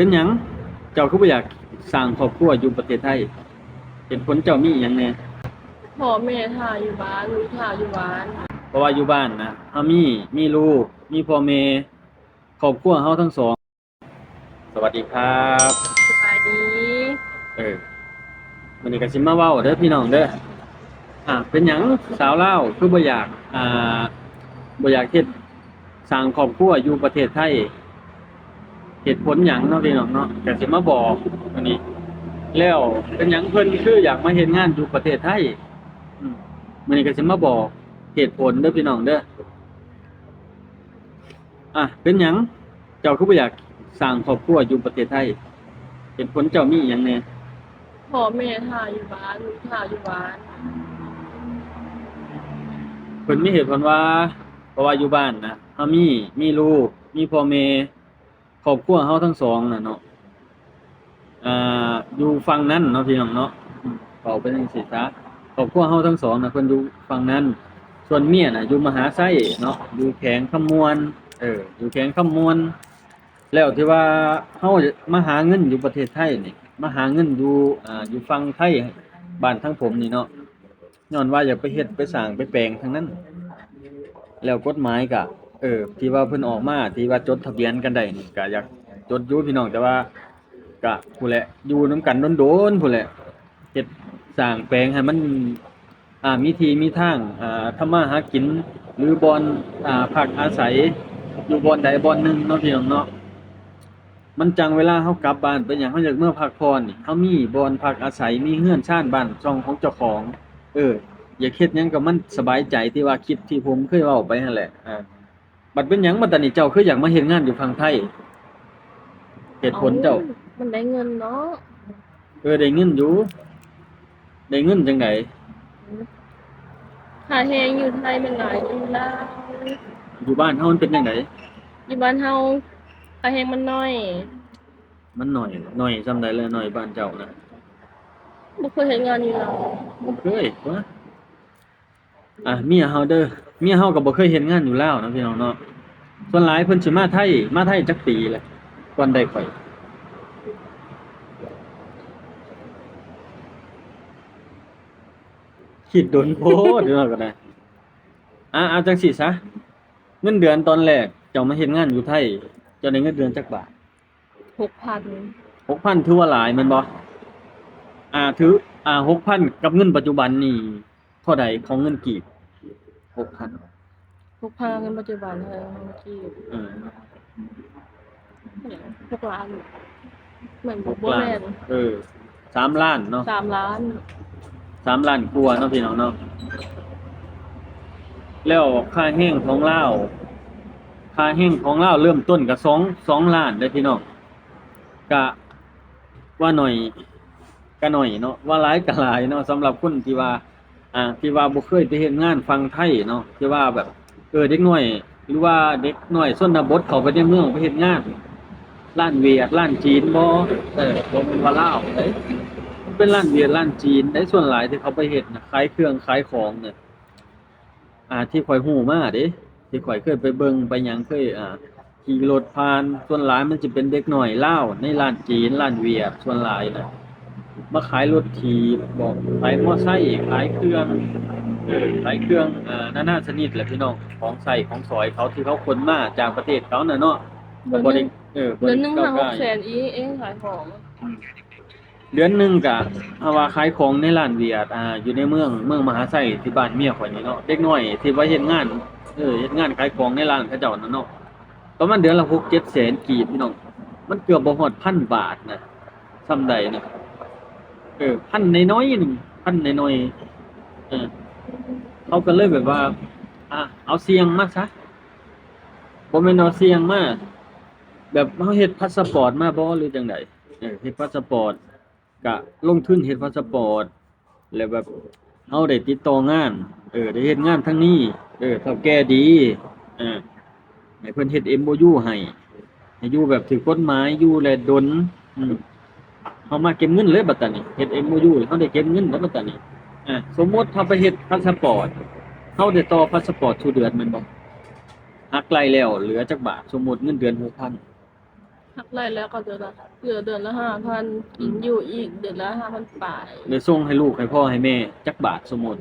เป็นหยัง เจ้าคือบ่อยากสร้างครอบครัวอยู่ประเทศไทยเป็นผลเจ้ามีหยังแหน่พ่อแม่ถ่ายอยู่บ้านลูกถ่ายอยู่บ้านเพราะว่าอยู่บ้านนะเฮามีมีลูก มีพ่อแม่ครอบครัวเฮาทั้งสอง สวัสดีครับ สบายดีเออวันนี้ก็สิมาเว้าเด้อพี่น้องเด้ออ่าเป็นหยังสาวลาวคือบ่อยากอ่าบ่อยากเฮ็ดสร้างครอบครัวอยู่ประเทศไทย เหตุผลหยังเนาะพี่น้องเนาะก็สิมาบอกวันนี้ แล้วเป็นหยังเพิ่นคืออยากมาเฮ็ดงานอยู่ประเทศไทยอืมมื้อนี้ก็สิมาบอกเหตุผลเด้อพี่น้องเด้ออะเป็นหยังเจ้าคือบ่อยากสร้างครอบครัวอยู่ประเทศไทยเหตุผลเจ้ามีหยังแหน่พ่อแม่ถ่ายอยู่บ้านลูกถ่ายอยู่บ้านเพิ่นมีเหตุผลว่า เพราะว่าอยู่บ้านนะเฮามีมีลูกมีพ่อแม่ค รอบครัวเฮาทั้งสองน่ะเนาะอ่าอยู่ฝั่งนั้นเนาะพี่น้องเนาะอืมเขาเป็นจังซี่ซะครอบครัวเฮาทั้งสองน่ะเพิ่นอยู่ฝั่งนั้น ส่วนเมียน่ะอยู่มหาไสเนาะอยู่แขวงคำมวนเอออยู่แขวงคำมวนแล้วที่ว่าเฮามาหาเงินอยู่ประเทศไทยนี่มาหาเงินอยู่อ่าอยู่ฝั่งไทยบ้านทั้งผมนี่เนาะย้อนว่าอยากไปเฮ็ดไปสร้างไปแปลงทั้งนั้น แล้วกฎหมายก็ เออ ที่ว่าเพิ่นออกมาที่ว่าจดทะเบียนกันได้นี่ก็อยากจดอยู่พี่น้องแต่ว่าก็ผู้แหละอยู่นํกันโดนๆผู้แหละเฮ็ดสร้างแปลงให้มัน อ่ามีที่มีทางอ่าทำมาหากิน หรือบอนอ่าพักอาศัย อยู่บอนใดบอนหนึ่งเนาะพี่น้องเนาะมันจังเวลาเฮากลับบ้านไปหยังเฮาอยากเมื่อพักผ่อนนี่เฮามีบอนพักอาศัยมีเฮือนชานบ้านช่องของเจ้าของ เออ อยากเฮ็ดหยังก็มันสบายใจที่ว่าคิดที่ผมเคยเว้าไปนั่นแหละอ่า บัดเป็นหยังมาตอนนี้เจ้าคืออยากมาเฮ็ดงานอยู่ฝั่งไทยเหตุผลเจ้า มันได้เงินเนาะเออได้เงินอยู่ได้เงินจังไดค่าแฮงอยู่ไทยมันหลายอยู่แล้วอยู่บ้านเฮามันเป็นจังไดอยู่บ้านเฮาค่าแฮงมันน้อย มันหน่อยหน่อยซำใดเลยหน่อยบ้านเจ้านะบ่เคยเฮ็ดงานอยู่แล้วบ่เคยวะอะเมียเฮาเด้อ เมียเฮาก็บ่เคยเฮ็ดงานอยู่แล้วนะพี่น้องเนาะส่วนหลายเพิ่นสิมาไทยมาไทยจักปีแหละก่อนได้ข่อยคิดโดนโพดเดี๋ยวก่อนนะอะเอาจังสิซะเงินเดือนตอนแรกเจ้ามาเฮ็ดงานอยู่ไทยเจ้าได้เงินเดือนจักบาท6,000 6,000ถือว่าหลายแม่นบ่อ่าถืออ่า6,000กับเงินปัจจุบันนี่เท่าใดของเงินกีบ 6,000 6,000เงินปัจจุบันเท่าไหร่เมื่อกี้เออ6ล้านเหมือนบ่6บ่ล้านแม่นเออ3ล้านเนาะ3ล้านสามล้านกว่าเนาะพี่น้องเนาะแล้วค่าแห้งของลาวค่าแห้งของลาวเริ่มต้นกับสองสองล้านเด้อพี่น้องกะว่าหน่อยกะหน่อยเนาะว่าหลายกะหลายเนาะสำหรับคนที่ว่า อ่าที่ว่าบ่เคยไปเฮ็ดงานฟังไทยเนาะที่ว่าแบบเออเด็กน้อย หรือว่าเด็กน้อยชนบทเขาไปในเมืองไปเฮ็ดงานร้านเวียดร้านจีนบ่เออบ่แม่นว่าลาวเด้เป็นร้านเบียร์ร้านจีนได้ส่วนหลายที่เขาไปเฮ็ดนะขายเครื่องขายของเนี่ยอ่าที่ข่อยฮู้มาเด้ที่ข่อยเคยไปเบิ่งไปหยังเคยอ่าขี่รถผ่านส่วนหลายมันจะเป็นเด็กหน้อยเลาในร้านจีนร้านเวียดส่วนหลายนะ มาขายรถถีบบอกขายมอไซค์ขายเครื่องเออขายเครื่องอ่านานาชนิดแหละพี่น้องของใส่ของสอยเขาที่เขาขนมาจากประเทศเขาน่ะเนาะเดือนหบ่นึได้งเออบ่เดือนได้หนึงก้าวห้าหไก่กแสนอีเองขายของเดือนหนึ่งกะเอาว่าขายของในร้านเวียดอ่าอยู่ในเมืองเมืองมหาไสที่บ้านเมียข่อยนี่เนาะเด็กน้อยที่ว่าเฮ็ดงานเออเฮ็ดงานขายของในร้านเขาเจ้านั่นเนาะประมาณเดือนละ6 7แสนกีบพี่น้องมันเกือบบ่ฮอดพันบาทนะซำใดนะ เออพันในน้อยๆหนึ่งพันในน้อยๆเออเขาก็เลยแบบว่า อะเอาเสียงมาซะบ่แม่นเอาเสียงมาแบบเฮาเฮ็ดพาสปอร์ตมาบ่หรือจังไดเออเฮ็ดพาสปอร์ตก็ลงทุนเฮ็ดพาสปอร์ตแล้วแบบเฮาได้ติดต่องาน เออ ได้เฮ็ดงานทางนี้ เออเท่าแก่ดีเออให้เพิ่นเฮ็ด MOU ให้ให้อยู่แบบถูกกฎหมายอยู่และดนอืม เฮามาเก็บเงินเลยบัดตานี้เฮ็ด MOU เฮาได้เก็บเงินแล้วบัดตานี้อ่าสมมุติเฮาไปเฮ็ดพาสปอร์ตเฮาได้ต่อพาสปอร์ตทุกเดือนแม่นบ่หักไล่แล้วเหลือจักบาทสมมุติเงินเดือน6,000หักไล่แล้วก็เดือนละเหลือเดือนละห้าพันกินอยู่อีกเดือนละห้าพันปลายเลยส่งให้ลูกให้พ่อให้แม่จักบาทสมมุติ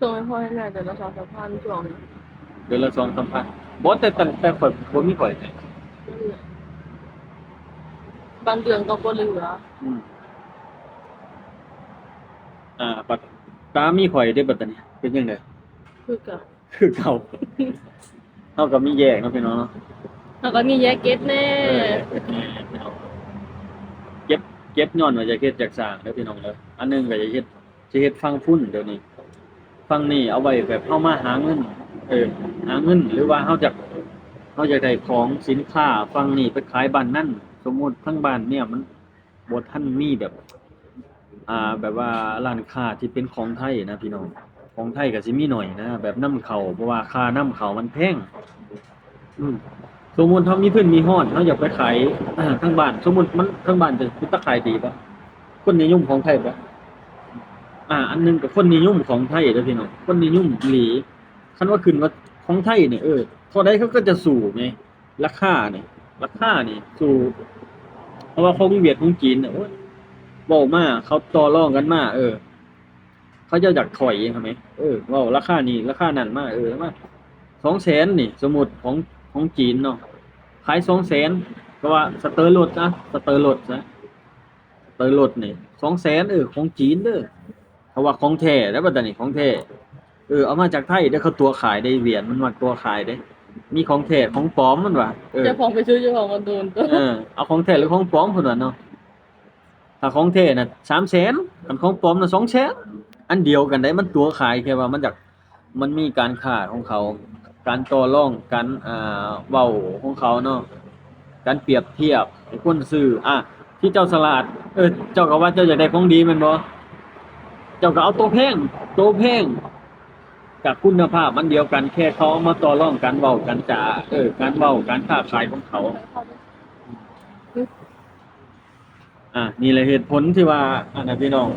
ส่งให้พ่อให้แม่เดือนละสองสามพันช่วงนี้เดือนละ2 3พันบ่แต่แต่แต่ข่อยบ่มีข่อยเลย บางเดือนก็บ่เหลือ อืมอ่าบัดตามีข่อยได้บัดตอนนี้เป็นจังไดคือกับคือเก่าเท่ากับมีแยกเนาะพี่น้องเนาะ แล้วก็มีแยกเก็ตแน่เออเก็บเก็บย้อนว่าจะเฮ็ดจากสร้างเด้อพี่น้องเด้ออันหนึงก็จะเฮ็ดจะเฮ็ดฟังฟุ้นเดี๋ยวนี้ฟังนี่เอาไว้แบบเฮามาหาเงิน เออหาเงินหรือว่าเฮาจะเฮาจะได้ของสินค้าฟังนี่ไปขายบ้านนั่นส มมุติทั้งบ้านเนี่ยมันบ่ทันมีแบบ อ่า แบบว่าร้านค้าที่เป็นของไทยนะพี่น้อง ของไทยก็สิมีหน่อยนะแบบน้ำเข้าเพราะว่าค่าน้ำเข้ามันแพงอืมสมมุติเฮามีพื้นมีห้อนเฮาอยากไปขายทั้งบ้าน สมมุติมันทั้งบ้านจะคือตะขายดีปะคนนิยมของไทยปะอ่า อันหนึงก็คนนิยมของไทยเด้อพี่น้องคนนิยมหลีคันว่าขึ้นว่าของไทยเนี่ยเออเท่าใดเขาก็จะสู่ไงราคาเนี่ย ราคานี่สู่เพราะว่าของเวียดของจีนเนี่ยโอ้ยเว้ามาเขาต่อรองกันมาเออ เขาจะอยากถอยเองครับไหมเออว้าราคานี้ราคานั้นมาเออมาสองแสนนี่ สมมุติของของจีนเนาะขายสองแสนก็ว่าสเตอร์รถนะสเตอร์รถนะสเตอร์รถนี่สองแสนเออของจีนเด้อเพราะว่าของแท้แล้วบัดนี้ของแท้เออเอามาจากไทยเด้เขาตัวขายได้เวียดมันมักตัวขายได้ มีของแท้ของปลอมมันว่ะเออเจ้าของไปซื้อเจ้าของก็โดนตัวเออเอาของแท้หรือของปลอมพุ่นว่าเนาะถ้าของแท้น่ะ3 0 0 0 0อันของปลอมน่ะ2 0 0 0 0อันเดียวกันได้มันตัวขายแค่ว่ามันจากมันมีการค้าของเขา การต่อรองการอ่าเว้าของเขาเนาะการเปรียบเทียบให้คนซื้ออะที่เจ้าสลาดเออเจ้าก็ว่าเจ้าอยากได้ของดีแม่นบ่เจ้าก็เอาตัวแพงตัวแพง กับคุณภาพมันเดียวกันแค่เขามาต่อรองกันเว้ากันจาเออการเว้าการค้าขายของเขา อะนี่แหละเหตุผลที่ว่าอันนั้นพี่น้อง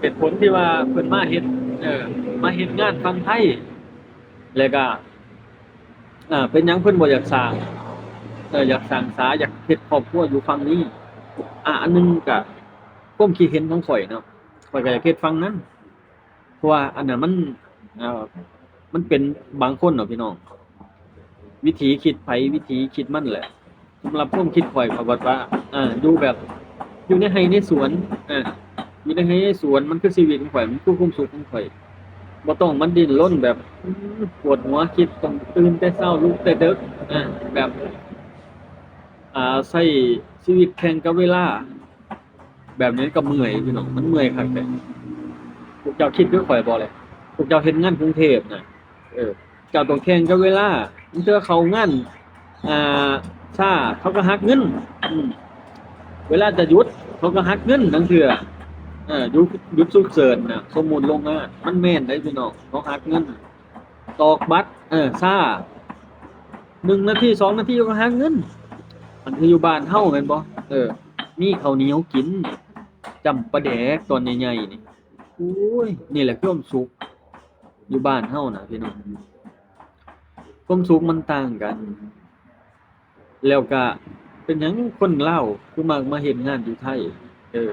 เหตุผลที่ว่าเพิ่นมาเฮ็ดเออ มาเฮ็ดงานฟังไทยแล้วก็ อ่า เป็นหยังเพิ่นบ่อยากสร้างเอออยากสร้างสาอยากเฮ็ดครอบครัวอยู่ฝั่งนี้ อะอันหนึงก็ความคิดเห็นของข่อยเนาะข่อยก็อยากเฮ็ดฝั่งนั้น ราะว่าอันนั้นมันอ่ามันเป็นบางคนเนาะพี่น้อง วิธีคิดไผวิธีคิดมันแหละสำหรับผมคิดข่อยเขาบอกว่าอ่าอยู่แบบ อยู่ในไฮในสวนอ่าอยู่ในไฮในสวนมันคือชีวิตของข่อยมันคือความสุขของข่อยบ่ต้องมันดิ้นรนแบบปวดหัวคิดต้องตื่นแต่เช้าลุกแต่ดึกอ่าแบบ อ่าใช้ชีวิตแข่งกับเวลา แบบนี้ก็เมื่อยพี่น้องมันเมื่อยคักแต่ จ้าคิดด้วยข่อยบ่เลยพวกเจ้าเฮ็ดงานกรุงเทพน่ะ เออ เจ้าต้องแข่งกับเวลามันเจอเขางานอ่าถ้าเขาก็หักเงินเวลาจะหยุด เขาก็หักเงินทั้งเถื่อออหยุดยุดสุกเสริญนะสมมุติลงงานมันแม่นได้พี่น้องเขาหักเงิน ตอกบัตรเออซ่าหนึ่งนาทีสองนาทีก็หักเงิน มันคืออยู่บ้านเฮาแม่นบ่เออมีข้าวเหนียวกินจำปลาแดกตอนใหญ่ๆนี่ อ้ยนี่แหละคือความสุขอยู่บ้านเฮานะพี่น้องความสุขมันต่างกัน แล้วก็เป็นหยังคนเล่าวคือมักมาเฮ็ดงานอยู่ไทย เออ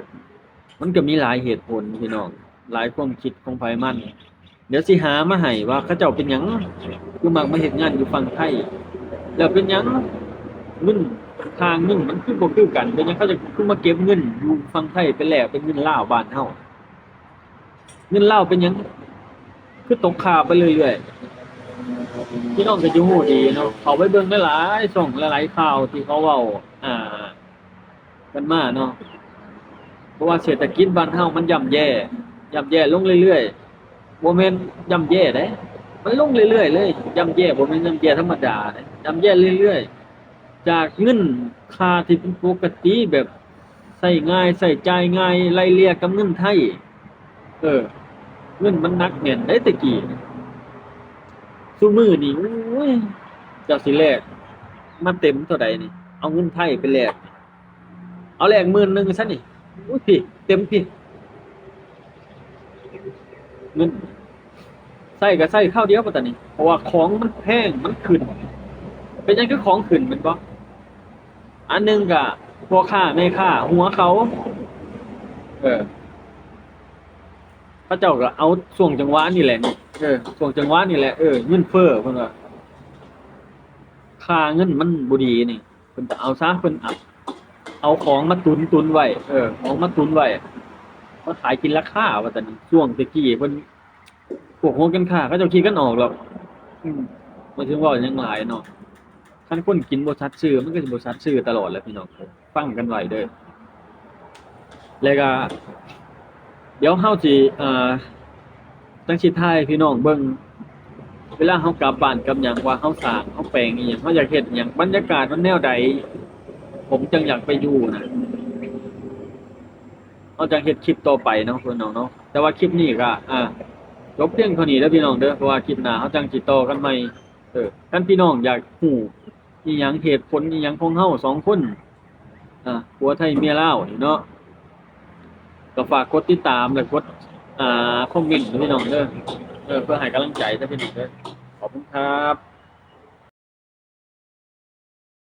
มันก็มีหลายเหตุผลพี่น้องหลายความคิดของไผมัน เดี๋ยวสิหามาให้ว่าเขาเจ้าเป็นหยังคือมักมาเฮ็ดงานอยู่ฝั่งไทย แล้วเป็นหยังเงินทางเงินมันคือบ่คือกันเป็นหยังเขาจะคือมาเก็บเงินอยู่ฝั่งไทยเป็นแลกเป็นเงินลาวบ้านเฮา เงินเล่าเป็นยังคือตกข่าวไปเรื่อยๆพี่น้องก็จะฮู้ดีเนาะเขาไปเบิ่งหลายๆช่งหลายๆข่าวที่เขาเว้าอ่า กันมาเนาะเพราะว่าเศรษฐกิจบ้านเฮามันย่ำแย่ย่ำแย่ลงเรื่อยๆบ่แม่นย่ำแย่เด้มันลงเรื่อยๆเลยย่ำแย่บ่แม่นย่ำแย่ธรรมดาเด้ย่ำแย่เรื่อยๆจากเงินค่าที่เป็นปกติแบบใช้ง่ายใช้จ่ายง่ายไล่เลี่ยกับเงินไทย เออ เงินมันนักแน่นได้ต่กี้ซุมือนี่เจ้าสิแลกมาเต็มเท่าใดนี่ เอาเงินไทยไปแลกเอาแลกหมื่นหนึ่งซะนี่อุ้ยพี่เต็มพี่เงินใส่ก็ใส่ข้าวเดียวปัตตานีเพราะว่าของมันแพงมันขึ้น เป็นยังคือของขึ้นแมันบ่อันหนึงก็พ่อค้าแม่ค้าหัวเขา เออ พระเจ้าก็เอาช่วงจังหวะนี่แหละนี่เออช่วงจังหวะนี่แหละเออเงินเฟ้อเพิ่นว่าค่าเงินมันบ่ดีนี่เพิ่นก็เอาซะเพิ่นเอาเอาของมาตุนตุนไว้เออของมาตุนไว้มาขายกินราคาว่าแต่นี่ช่วงตะกี้เพิ่นพวกโหกันค้าเขาเจ้าคิดกันออกหรอกอืมบ่ถึงว่าหยังหลายเนาะคันคนกินบ่ชัดชื่อมันก็สิบ่ชัดชื่อตลอดแหละพี่น้องฟังกันไว้เด้อแล้วก็ เดี๋ยวเฮาสิเอ่อตั้งชิดท้ายพี่น้องเบิ่งเวลาเฮากลับบ้านกับหยังว่าเฮาสร้างเฮาแปลงอีหยังเฮาอยากเฮ็ดหยังบรรยากาศมันแนวใด ผมจังอยากไปอยู่นะเฮาจังเฮ็ดคลิปต่อไปเนาะพี่น้องเนาะแต่ว่าคลิปนี้ก็อ่าจบเพียงเท่านี้เด้อพี่น้องเด้อเพราะว่าคลิปหน้าเฮาจังสิต่อกันใหม่เออคันพี่น้องอยากฮู้อีหยังเหตุผลอีหยังของเฮาสองคนอ่าผัวไทยเมียลาวนี่เนาะ ก็ฝากกดติดตามและกดอ่าคอมเมนต์พี่น้องเด้อเออเพื่อให้กำลังใจถ้าพี่น้องเด้อขอบคุณครับ